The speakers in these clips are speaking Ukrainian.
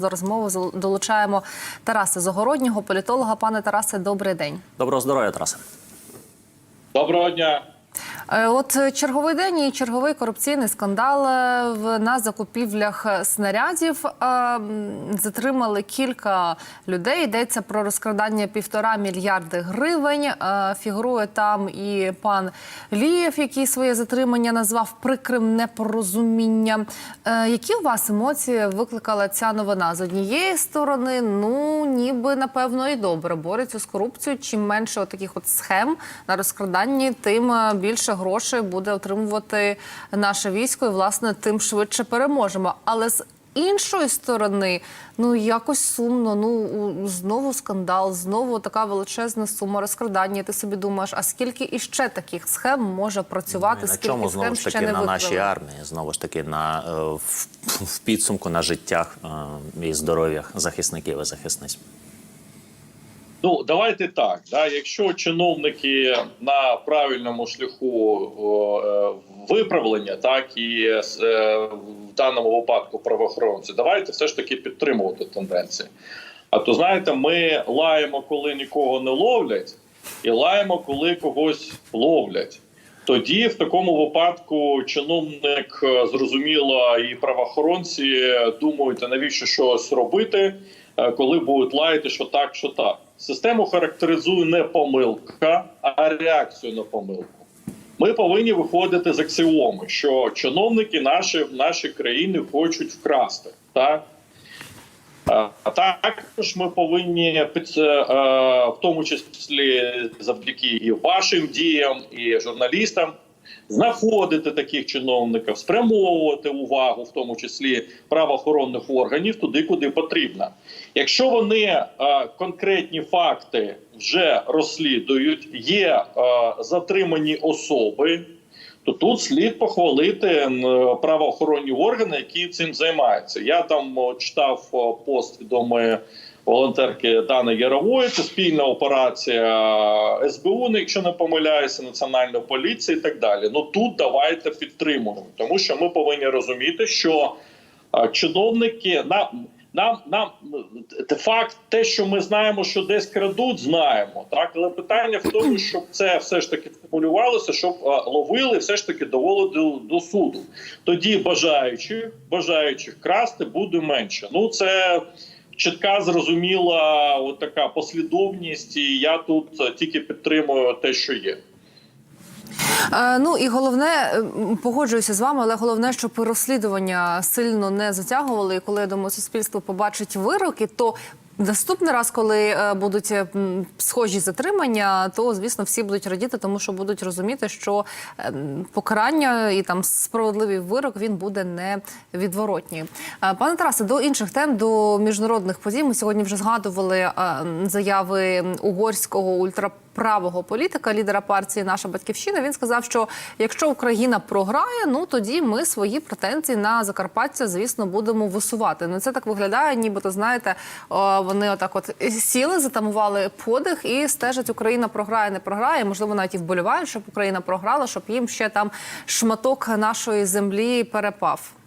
За розмову долучаємо Тараса Загороднього, політолога. Пане Тарасе, добрий день. Доброго здоров'я, Тарасе. Доброго дня. Е, От е, черговий день і черговий корупційний скандал е, на закупівлях снарядів. Затримали кілька людей. Йдеться про розкрадання півтора мільярди гривень. Фігурує там і пан Лієв, який своє затримання назвав прикрим непорозумінням. Які у вас емоції викликала ця новина? З однієї сторони, ну ніби напевно і добре борються з корупцією. Чим менше таких от схем на розкраданні, тим більше грошей буде отримувати наше військо, і власне тим швидше переможемо. Але з іншої сторони, ну якось сумно. Ну знову скандал, знову така величезна сума розкрадання. Ти собі думаєш, а скільки іще таких схем може працювати? Ну, на скільки чому схем знову ж ще таки не на нашій армії, знову ж таки на е, в, в підсумку на життях е, і здоров'ях захисників і захисниць. Ну давайте так. Да, якщо чиновники на правильному шляху е, виправлення, так і е, в даному випадку правоохоронці, давайте все ж таки підтримувати тенденції. А то знаєте, ми лаємо, коли нікого не ловлять, і лаємо, коли когось ловлять. Тоді в такому випадку чиновник е, зрозуміло і правоохоронці думають, навіщо щось робити, е, коли будуть лаяти, що так, що так. Систему характеризує не помилка, а реакцію на помилку. Ми повинні виходити з аксіоми, що чиновники наші в нашій країні хочуть вкрасти. Так? А також ми повинні е, е, в тому числі завдяки і вашим діям, і журналістам знаходити таких чиновників, спрямовувати увагу, в тому числі правоохоронних органів, туди, куди потрібно. Якщо вони е, конкретні факти вже розслідують, є е, затримані особи. То тут слід похвалити правоохоронні органи, які цим займаються. Я там читав пост відомої волонтерки Дани Ярової. Це спільна операція СБУ, ну, якщо не помиляюся, національної поліції і так далі. Ну тут давайте підтримуємо, тому що ми повинні розуміти, що чиновники нам. Нам нам факт, те, що ми знаємо, що десь крадуть, знаємо. Так, але питання в тому, щоб це все ж таки стимулювалося, щоб а, ловили, все ж таки довели до, до суду. Тоді бажаючих, бажаючих красти буде менше. Ну це чітка, зрозуміла, от така послідовність, і я тут е, тільки підтримую те, що є. Ну і головне, погоджуюся з вами, але головне, щоб розслідування сильно не затягували. І коли я думаю, суспільство побачить вироки, то наступний раз, коли е, будуть е, схожі затримання, то звісно всі будуть радіти, тому що будуть розуміти, що е, покарання і там справедливий вирок він буде невідворотній. Пане Тарасе, до інших тем, до міжнародних подій. Ми сьогодні вже згадували заяви угорського ультра правого політика, лідера партії Наша батьківщина. Він сказав, що якщо Україна програє, ну тоді ми свої претензії на Закарпаття, звісно, будемо висувати. Ну це так виглядає, нібито знаєте, вони отак, от сіли, затамували подих і стежать, Україна програє, не програє. Можливо, навіть і вболівають, щоб Україна програла, щоб їм ще там шматок нашої землі перепав.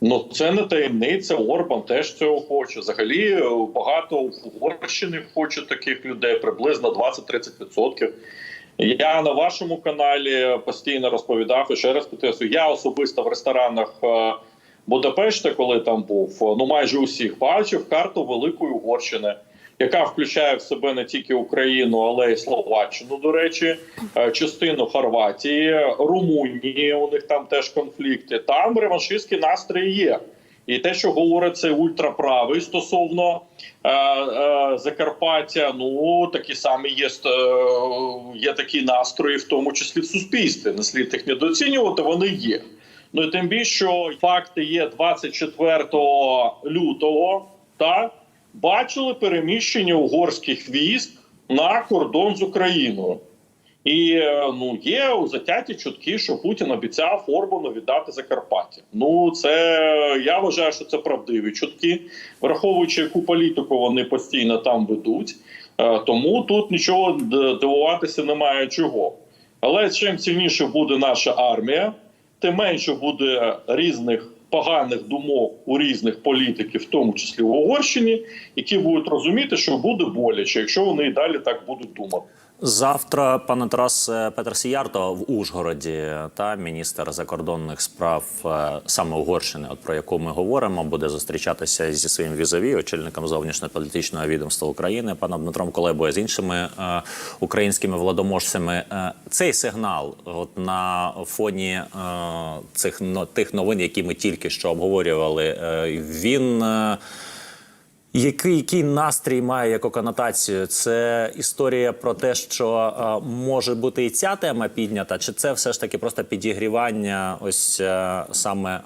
Ну це не таємниця. Орбан теж цього хоче. Взагалі е, багато в Угорщини хоче таких людей, приблизно 20-30%. Я на вашому каналі постійно розповідав і ще раз підтримую. Я особисто в ресторанах е, Будапешта, коли там був, е, ну майже усіх бачив карту Великої Угорщини, яка включає в себе не тільки Україну, але й Словаччину. До речі, е, частину Хорватії, Румунії. У них там теж конфлікти. Там реваншистські настрої є. І те, що говорить цей ультраправий стосовно е, е, Закарпаття, ну такі самі є, е, є такі настрої, в тому числі в суспільстві. Не слід їх недооцінювати, вони є. Ну і тим більше, факти є 24 лютого, так бачили переміщення угорських військ на кордон з Україною. І е, ну є у затяті чутки, що Путін обіцяв Орбану віддати Закарпаття. Ну це я вважаю, що це правдиві чутки, враховуючи яку політику вони постійно там ведуть. Е, Тому тут нічого дивуватися немає чого. Але чим сильніше буде наша армія, тим менше буде різних поганих думок у різних політиків, в тому числі в Угорщині, які будуть розуміти, що буде боляче, якщо вони і далі так будуть думати. Завтра, пане Тарас Петр Сіярто в Ужгороді та міністр закордонних справ е, саме Угорщини, от про яку ми говоримо, буде зустрічатися зі своїм візові, очільником зовнішньополітичного відомства України, паном Дмитром Колебою, з іншими е, українськими владоможцями. Е, цей сигнал, от на фоні е, цих но, тих новин, які ми тільки що обговорювали, е, він. Е, який, який настрій має яку конотацію? Це історія про те, що е, може бути і ця тема піднята, чи це все ж таки просто підігрівання ось е, саме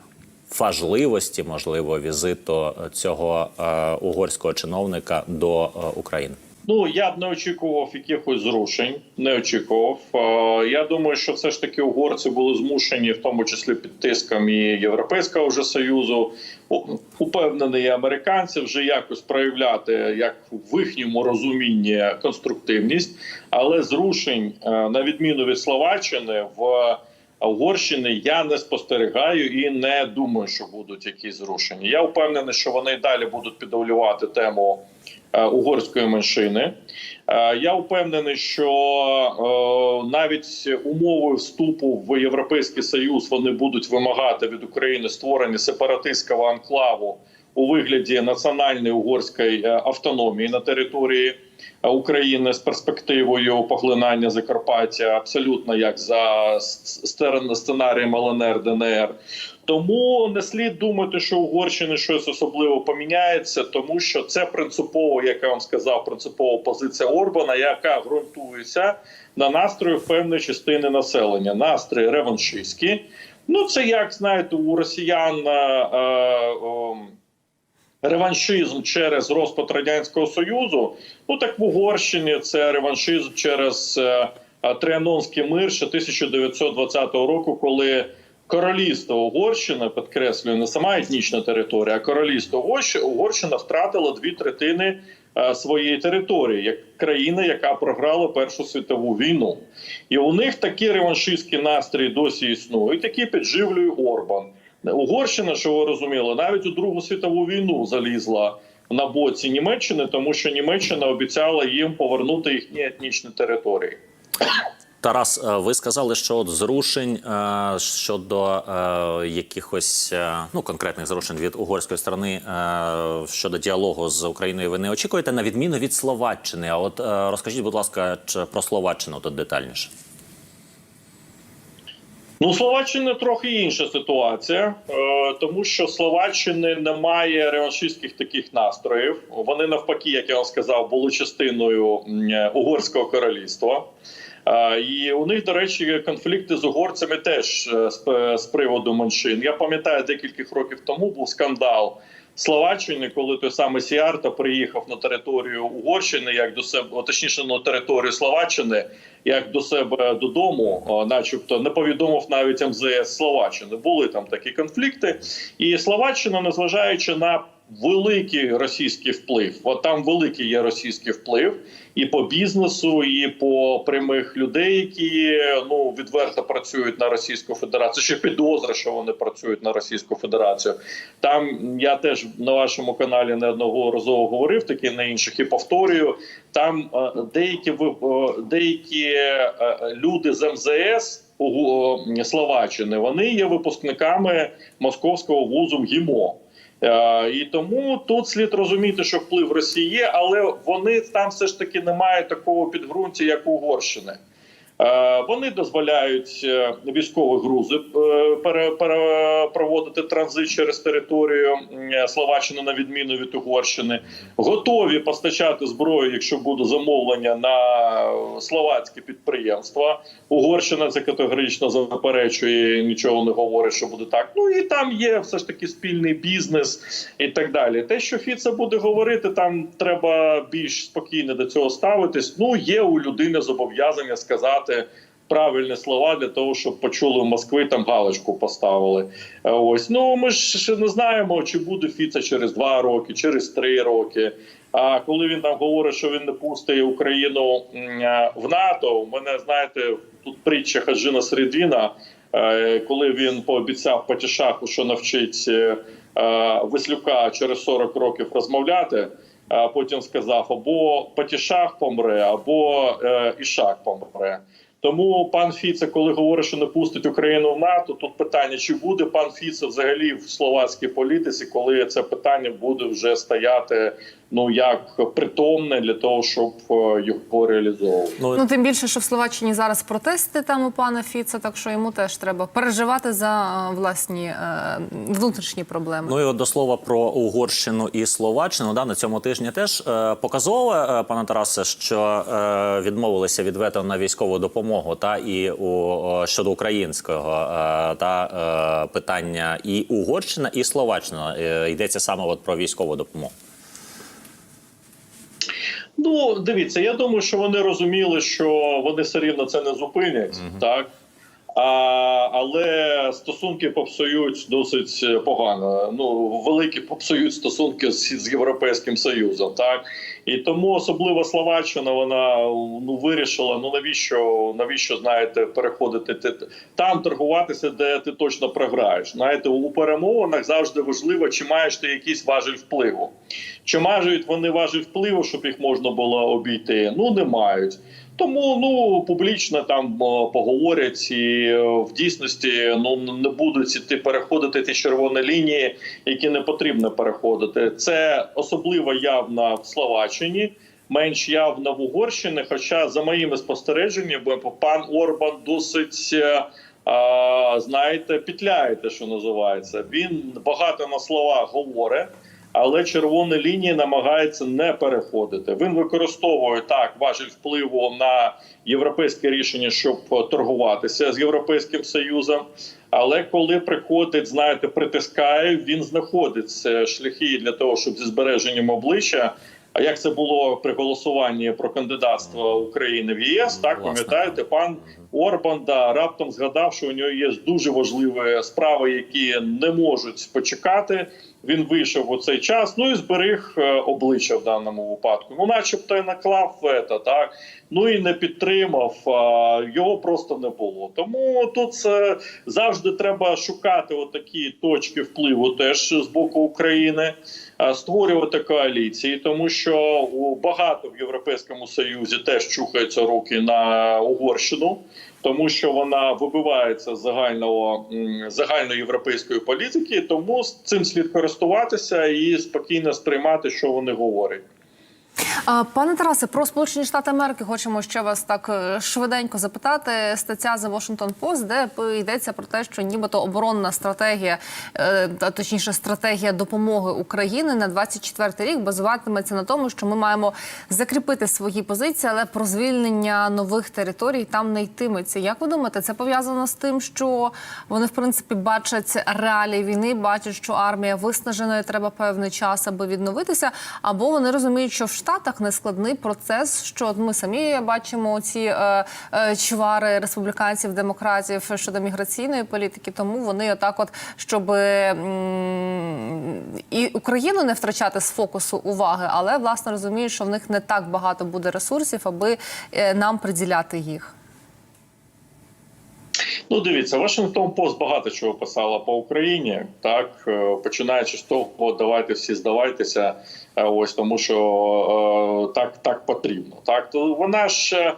важливості, можливо, візиту цього е, угорського чиновника до е, України? Ну я б не очікував якихось зрушень. Не очікував. Е, Я думаю, що все ж таки угорці були змушені, в тому числі під тиском і Європейського вже союзу, упевнений американці вже якось проявляти як в їхньому розумінні конструктивність, але зрушень е, на відміну від Словаччини в. Угорщини я не спостерігаю і не думаю, що будуть якісь зрушення. Я впевнений, що вони далі будуть підавлювати тему е, угорської меншини. Е, Я впевнений, що е, навіть умовою вступу в Європейський Союз вони будуть вимагати від України створення сепаратистського анклаву у вигляді національної угорської автономії на території України з перспективою поглинання Закарпаття, абсолютно як за сценарієм ЛНР ДНР. Тому не слід думати, що Угорщини щось особливо поміняється, тому що це принципово, як я вам сказав, принципова позиція Орбана, яка ґрунтується на настрої певної частини населення, настрої реваншистські. Ну це як знаєте, у росіян. е, е, Реваншизм через розпад радянського союзу. Ну так в Угорщині це реваншизм через е, е, Трианонський мир ще 1920 року, коли королівство Угорщина підкреслюю не сама етнічна територія, а королівство Угорщ- Угорщина втратило дві третини е, своєї території як країна, яка програла Першу світову війну. І у них такі реваншистські настрої досі існують, які підживлює Орбан. Угорщина, що ви розуміли, навіть у Другу світову війну залізла на боці Німеччини, тому що Німеччина обіцяла їм повернути їхні етнічні території. Тарас, е, ви сказали, що от зрушень е, щодо е, якихось ну конкретних зрушень від угорської сторони щодо діалогу з Україною, ви не очікуєте на відміну від Словаччини. А от розкажіть, будь ласка, про Словаччину тут детальніше. Ну, Словаччини трохи інша ситуація, е, тому що Словаччини немає реваншистських таких настроїв. Вони навпаки, як я вам сказав, були частиною е, угорського королівства. Е, І у них, до речі, конфлікти з угорцями теж з приводу меншин. Я пам'ятаю, декілька років тому був скандал Словаччини, коли той самий Сіарта приїхав на територію Угорщини, як до себе, точніше на територію Словаччини, як до себе додому, начебто не повідомив навіть МЗС Словаччини. Були там такі конфлікти, і Словаччина, незважаючи на великий російський вплив, от там великий є російський вплив і по бізнесу, і по прямих людей, які ну відверто працюють на Російську Федерацію. Ще підозра, що вони працюють на Російську Федерацію. Там я теж на вашому каналі не одного неодноразово говорив, такі на інших і повторюю. Там е, деякі е, деякі е, люди з МЗС Словаччини вони є випускниками московського вузу МГІМО. Е, І тому тут слід розуміти, що вплив Росії є, але вони там все ж таки не мають такого підґрунтя, як у Угорщини. Е, Вони дозволяють е, військові грузи е, проводити транзит через територію Словаччини на відміну від Угорщини. Готові постачати зброю, якщо буде замовлення на словацькі підприємства. Угорщина це категорично заперечує, нічого не говорить, що буде так. Ну і там є все ж таки спільний бізнес і так далі. Те, що Фіце буде говорити, там треба більш спокійно до цього ставитись. Ну є у людини зобов'язання сказати. Правильні слова для того, щоб почули в Москві там галочку поставили. Е, Ось ну ми ж ще не знаємо, чи буде Фіца через два роки, через три роки. А коли він там говорить, що він не пустить Україну е, в НАТО, у мене знаєте, тут притча Хаджина Середвіна. е, коли він пообіцяв Патішаху, що навчить Веслюка через 40 років розмовляти. А потім сказав: або Патішах помре, або Ішак помре. Тому пан Фіце, коли говорить, що не пустить Україну в НАТО, тут питання: чи буде пан Фіце взагалі в словацькій політиці, коли це питання буде вже стояти ну як притомне для того, щоб е, його реалізовувати. Ну тим більше, що в Словаччині зараз протести там у пана Фіца, так що йому теж треба переживати за е, власні е, внутрішні проблеми. Ну і от до слова про Угорщину і Словаччину. Да, на цьому тижні теж е, показово, е, пане Тарасе, що е, відмовилися від вето на військову допомогу та і у щодо українського е, та е, питання і Угорщина, і Словаччина е, йдеться саме от про військову допомогу. Ну, дивіться, я думаю, що вони розуміли, що вони все рівно це не зупинять, так. А, але стосунки попсують досить погано. Ну, великі попсують стосунки з, з Європейським Союзом, так і тому особливо Словаччина вона ну вирішила. Ну навіщо навіщо знаєте переходити ти там торгуватися, де ти точно програєш. Знаєте, у перемовинах завжди важливо, чи маєш ти якийсь важель впливу. Чи мають вони важель впливу, щоб їх можна було обійти? Ну не мають. Тому ну публічно там е, поговорять і е, в дійсності ну не будуть іти переходити ті червоні лінії, які не потрібно переходити. Це особливо явно в Словаччині, менш явно в Угорщині. Хоча за моїми спостереженнями, пан Орбан досить. е, знаєте, пітляєте, що називається. Він багато на словах говорить, але червоні лінії намагається не переходити. Він використовує так важіль впливу на європейське рішення, щоб торгуватися з європейським союзом. Але коли приходить, знаєте, притискає, він знаходить шляхи для того, щоб зі збереженням обличчя. А як це було при голосуванні про кандидатство України в ЄС? Так пам'ятаєте, пан Орбан да раптом згадав, що у нього є дуже важливі справи, які не можуть почекати. Він вийшов у цей час. Ну і зберіг е, обличчя в даному випадку. Ну, начебто, і наклав вето, так ну і не підтримав. Його просто не було. Тому тут це завжди треба шукати отакі точки впливу, теж з боку України, створювати коаліції, тому що багато в Європейському Союзі теж чухаються руки на Угорщину тому що вона вибивається з загального загальноєвропейської політики, тому з цим слід користуватися і спокійно сприймати, що вони говорять. А, Пане Тарасе, про Сполучені Штати Америки хочемо ще вас так е, швиденько запитати. Стаття за Washington Post, де йдеться про те, що нібито оборонна стратегія, е, та точніше стратегія допомоги України на 24 рік базуватиметься на тому, що ми маємо закріпити свої позиції, але про звільнення нових територій там не йтиметься. Як ви думаєте, це пов'язано з тим, що вони в принципі бачать реалії війни, бачать, що армія виснажена і треба певний час, аби відновитися, або вони розуміють, що в Штатах нескладний процес, що ми самі бачимо ці е, е, чвари республіканців, демократів щодо міграційної політики. Тому вони отак, от щоб м, і Україну не втрачати з фокусу уваги, але власне розуміють, що в них не так багато буде ресурсів, аби е, нам приділяти їх. Ну, дивіться, Вашингтон Пост багато чого писала по Україні, так е, починаючи з того, давайте всі здавайтеся. е, Ось тому, що е, так, так потрібно. Так то вона ж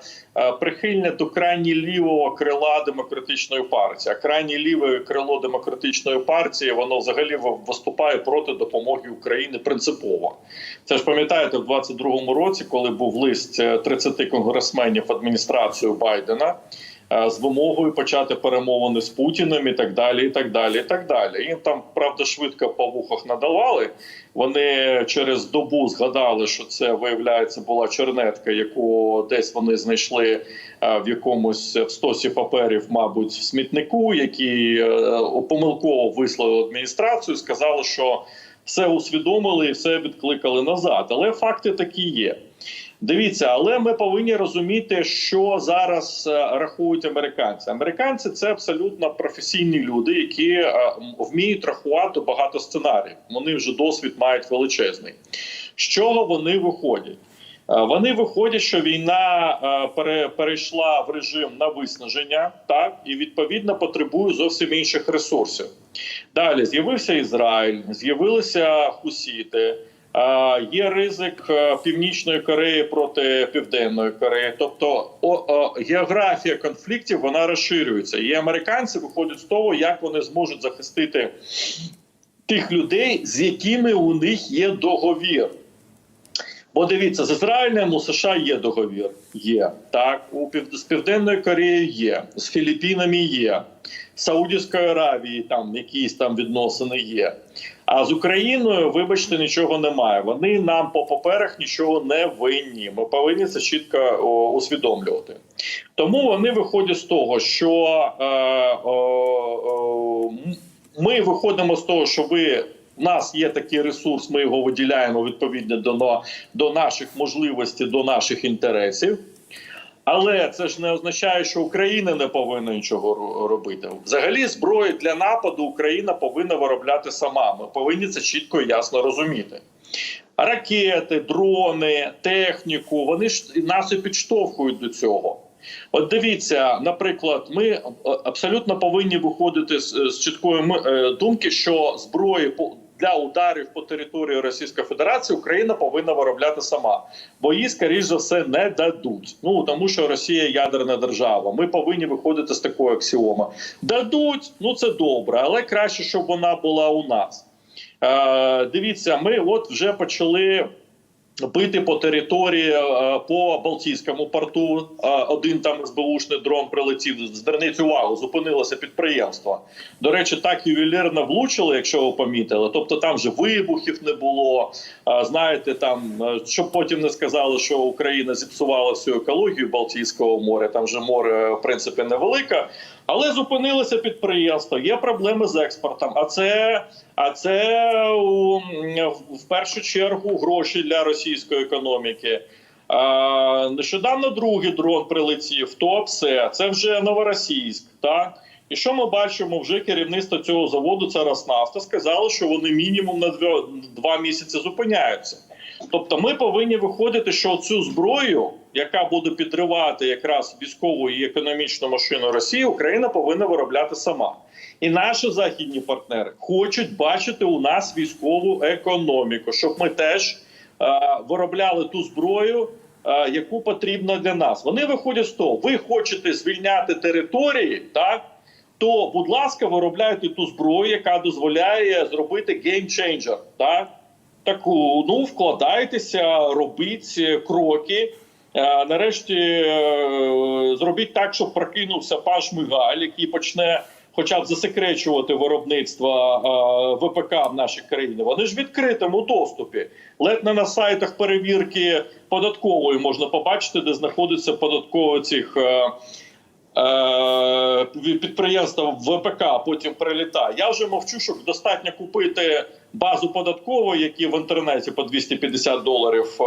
прихильна до крайні лівого крила демократичної партії. А крайні ліве крило демократичної партії воно взагалі виступає проти допомоги Україні принципово. Це ж пам'ятаєте, в 22-му році, коли був лист е, 30 конгресменів адміністрацію Байдена з вимогою почати перемовини з Путіним і так далі. І так далі, і так далі. Їм там правда швидко по вухах надавали. Вони через добу згадали, що це виявляється була чернетка, яку десь вони знайшли е, в якомусь в стосі паперів, мабуть, в смітнику, які е, помилково вислали адміністрацію. Сказали, що все усвідомили і все відкликали назад. Але факти такі є. Дивіться, але ми повинні розуміти, що зараз е, рахують американці. Американці це абсолютно професійні люди, які е, вміють рахувати багато сценаріїв. Вони вже досвід мають величезний. З чого вони виходять? Вони виходять, що війна е, перейшла в режим на виснаження, так і відповідно потребує зовсім інших ресурсів. Далі з'явився Ізраїль, з'явилися Хусіти. Є ризик е, Північної Кореї проти Південної Кореї. Тобто о, о, географія конфліктів вона розширюється. І американці виходять з того, як вони зможуть захистити тих людей, з якими у них є договір. Бо дивіться, з Ізраїлем у США є договір. Є так, у з Південною Кореєю є, з Філіппінами є, з Саудівською Аравією там якісь там відносини є. А з Україною, вибачте, нічого немає. Вони нам по паперах нічого не винні. Ми повинні це чітко о, усвідомлювати. Тому вони виходять з того, що е, о, м- ми виходимо з того, що ви. У нас є такий ресурс, ми його виділяємо відповідно до, до наших можливостей, до наших інтересів. Але це ж не означає, що Україна не повинна нічого робити. Взагалі, зброю для нападу Україна повинна виробляти сама. Ми повинні це чітко і ясно розуміти. Ракети, дрони, техніку вони ж нас і підштовхують до цього. От дивіться, наприклад, ми е, абсолютно повинні виходити з, з чіткої е, думки, що зброї для ударів по території Російської Федерації Україна повинна виробляти сама, бо її, скоріш за все, не дадуть. Ну тому що Росія ядерна держава. Ми повинні виходити з такої аксіоми. Дадуть, ну це добре, але краще, щоб вона була у нас. Е, дивіться, ми от вже почали бити по території е, по Балтійському порту. Е, Один там СБУшний дрон прилетів. Зверніть увагу, зупинилося підприємство. До речі, так ювелірно влучили, якщо ви помітили. Тобто там вже вибухів не було. Е, Знаєте, там щоб потім не сказали, що Україна зіпсувала всю екологію Балтійського моря. Там же море в принципі невелике. Але зупинилося підприємство. Є проблеми з експортом. А це, а це в першу чергу гроші для російської економіки. А, нещодавно другий дрон прилетів. То все це вже новоросійськ. Так і що ми бачимо? Вже керівництво цього заводу, це Роснафта, сказало, що вони мінімум на два місяці зупиняються. Тобто, ми повинні виходити, що цю зброю, яка буде підривати якраз військову і економічну машину Росії, Україна повинна виробляти сама. І наші західні партнери хочуть бачити у нас військову економіку, щоб ми теж е, виробляли ту зброю, е, яку потрібно для нас. Вони виходять з того, ви хочете звільняти території, так? То, будь ласка, виробляйте ту зброю, яка дозволяє зробити геймчейнджер, так? Таку, ну вкладайтеся, робіть е, кроки. Е, Нарешті е, зробіть так, щоб прокинувся пан Шмигаль, який почне хоча б засекречувати виробництво ВПК в нашій країні. Вони ж в відкритому доступі. Ледь не на сайтах перевірки податкової можна побачити, де знаходиться податково цих. підприємства ВПК потім прилітає. Я вже мовчу, що достатньо купити базу податкової, які в інтернеті по 250 доларів е,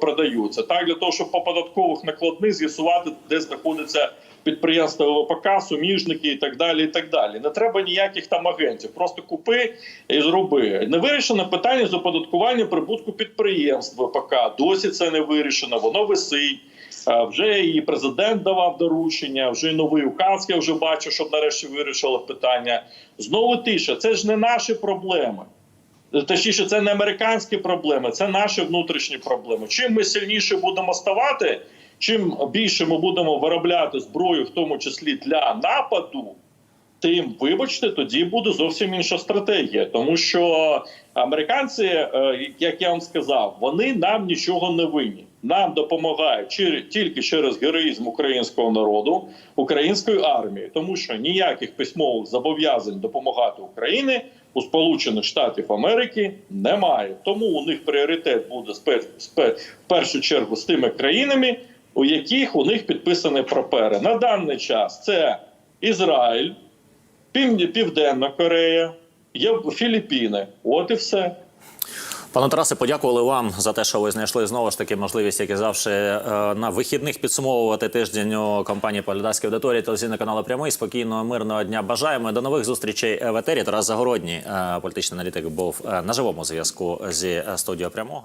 продаються. Так для того, щоб по податкових накладних з'ясувати, де знаходиться підприємство ВПК, суміжники і так далі. І так далі. Не треба ніяких там агентів. Просто купи і зроби. Не вирішено питання з оподаткування прибутку підприємств ВПК. Досі це не вирішено. Воно висить. Е, Вже і президент давав доручення, вже і новий указ я вже бачу, щоб нарешті вирішили питання. Знову тиша. Це ж не наші проблеми. Точніше, це не американські проблеми, це наші внутрішні проблеми. Чим ми сильніше будемо ставати, чим більше ми будемо виробляти зброю, в тому числі для нападу, тим, вибачте, тоді буде зовсім інша стратегія. Тому що американці, е, як я вам сказав, вони нам нічого не винні. Нам допомагають тільки через героїзм українського народу, української армії, тому що ніяких письмових зобов'язань допомагати Україні у Сполучених Штатів Америки немає. Тому у них пріоритет буде в першу чергу з тими країнами, у яких у них підписані папери. На даний час це Ізраїль, Пів- Південна Корея, Філіппіни. От і все. Пане Тарасе, подякували вам за те, що ви знайшли знову ж таки можливість, як і завжди, е, на вихідних підсумовувати тиждень у компанії по глядацькій аудиторії телевізійного каналу Прямий. Спокійного, мирного дня бажаємо. До нових зустрічей в етері. Тарас Загородній, е, політичний аналітик, був е, на живому зв'язку зі студією прямого.